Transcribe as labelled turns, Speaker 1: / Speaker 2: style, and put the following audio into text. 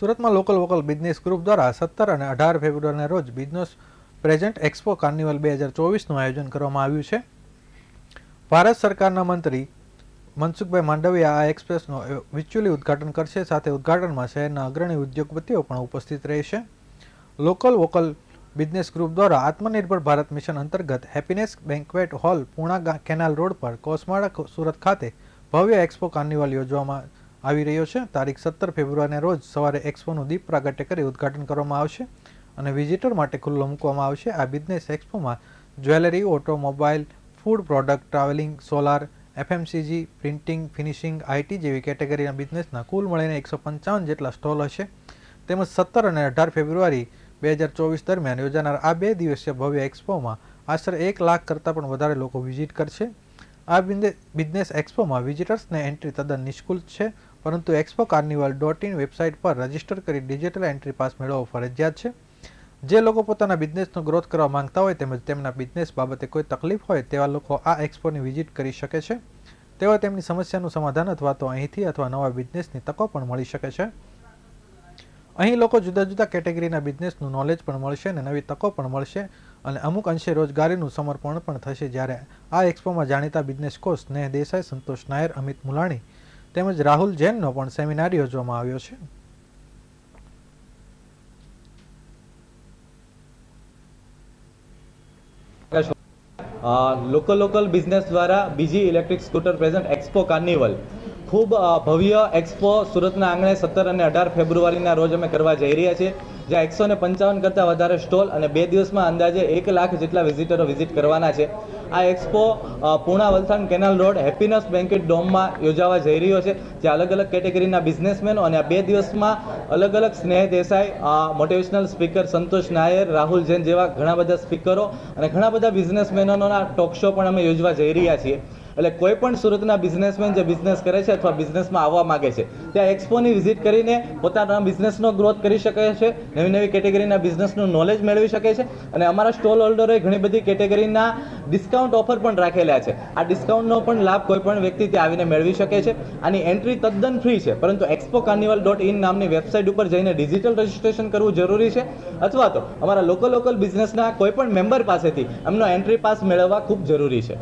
Speaker 1: સુરતમાં local vocal business group દ્વારા સત્તર અને અઢાર ફેબ્રુઆરીના રોજ બિઝનેસ પ્રેઝન્ટ એક્સપો કાર્નિવલ બે હજાર ચોવીસનું આયોજન કરવામાં આવ્યું છે. ભારત સરકારના મંત્રી મનસુખભાઈ માંડવિયા આ એક્સપ્રેસનો વિચ્યુઅલી ઉદ્ઘાટન કરશે. સાથે ઉદ્ઘાટનમાં શહેરના અગ્રણી ઉદ્યોગપતિઓ પણ ઉપસ્થિત રહેશે. લોકલ વોકલ બિઝનેસ ગ્રુપ દ્વારા આત્મનિર્ભર ભારત મિશન અંતર્ગત happiness banquet hall Puna canal road પર કોસમાળા સુરત ખાતે ભવ્ય એક્સપો કાર્નિવલ યોજવામાં આવી રહ્યો છે. તારીખ સત્તર ફેબ્રુઆરીના રોજ સવારે એક્સપોનું દીપ પ્રાગટ્ય કરી ઉદ્ઘાટન કરવામાં આવશે અને વિઝિટર માટે ખુલ્લો મૂકવામાં આવશે. આ business એક્સપોમાં jewellery, automobile, food product, travelling, solar, FMCG, printing, finishing, IT જેવી કેટેગરીના બિઝનેસના કુલ મળીને એકસો પંચાવન જેટલા સ્ટોલ હશે. તેમજ સત્તર અને અઢાર ફેબ્રુઆરી બે હજાર ચોવીસ દરમિયાન યોજાનાર આ બે દિવસીય ભવ્ય એક્સપોમાં આશરે એક લાખ કરતાં પણ વધારે લોકો વિઝિટ કરશે. આ બિઝને- બિઝનેસ એક્સપોમાં વિઝિટર્સને એન્ટ્રી તદ્દન નિષ્કુલ છે. પરંતુ expo carnival dot in website પર રજિસ્ટર કરી ડિજિટલ એન્ટ્રી પાસ મેળવવો ફરજિયાત છે. જે લોકો પોતાના બિઝનેસનો ગ્રોથ કરવા માંગતા હોય તેમજ તેમના બિઝનેસ બાબતે કોઈ તકલીફ હોય તેવા લોકો આ એક્સપોની વિઝિટ કરી શકે છે. તેઓ તેમની સમસ્યાનું સમાધાન અથવા તો અહીંથી અથવા નવા બિઝનેસની તકો પણ મળી શકે છે. અહીં લોકો જુદા જુદા કેટેગરીના બિઝનેસનું નોલેજ પણ મળશે અને નવી તકો પણ મળશે અને અમુક અંશે રોજગારીનું સમર્પણ પણ થશે જ્યારે આ એક્સપોમાં જાણીતા બિઝનેસ કોચ સ્નેહ દેસાઈ, સંતોષ નાયર, અમિત મુલાણી તેમજ રાહુલ જૈનનો પણ સેમિનાર યોજવામાં આવ્યો છે.
Speaker 2: લોકલ લોકલ બિઝનેસ દ્વારા બીજી electric scooter present expo carnival ખૂબ ભવ્ય એક્સપો સુરતના આંગણે સત્તર અને અઢાર ફેબ્રુઆરીના રોજ અમે કરવા જઈ રહ્યા છીએ, જ્યાં એકસો ને પંચાવન કરતાં વધારે સ્ટોલ અને બે દિવસમાં અંદાજે એક લાખ જેટલા વિઝિટરો વિઝિટ કરવાના છે. આ expo Puna Valsad canal road happiness banquet ડોમમાં યોજાવા જઈ રહ્યો છે, જ્યાં અલગ અલગ કેટેગરીના બિઝનેસમેનો અને આ બે દિવસમાં અલગ અલગ સ્નેહ દેસાઈ મોટિવેશનલ સ્પીકર સંતોષ નાયર, રાહુલ જૈન જેવા ઘણા બધા સ્પીકરો અને ઘણા બધા બિઝનેસમેનોના ટોક શો પણ અમે યોજવા જઈ રહ્યા છીએ. એટલે કોઈ પણ સુરતના બિઝનેસમેન જે બિઝનેસ કરે છે અથવા બિઝનેસમાં આવવા માગે છે, ત્યાં એક્સપોની વિઝિટ કરીને પોતાના બિઝનેસનો ગ્રોથ કરી શકે છે, નવી નવી કેટેગરીના બિઝનેસનું નોલેજ મેળવી શકે છે અને અમારા સ્ટોલ હોલ્ડરોએ ઘણી બધી કેટેગરીના ડિસ્કાઉન્ટ ઓફર પણ રાખેલા છે. આ ડિસ્કાઉન્ટનો પણ લાભ કોઈ પણ વ્યક્તિ ત્યાં આવીને મેળવી શકે છે. આની એન્ટ્રી તદ્દન ફ્રી છે, પરંતુ એક્સપો કાર્નિવલ ડોટ ઇન નામની વેબસાઇટ ઉપર જઈને ડિજિટલ રજિસ્ટ્રેશન કરવું જરૂરી છે. અથવા તો અમારા લોકલ લોકલ બિઝનેસના કોઈ પણ મેમ્બર પાસેથી એમનો એન્ટ્રી પાસ મેળવવા ખૂબ જરૂરી છે.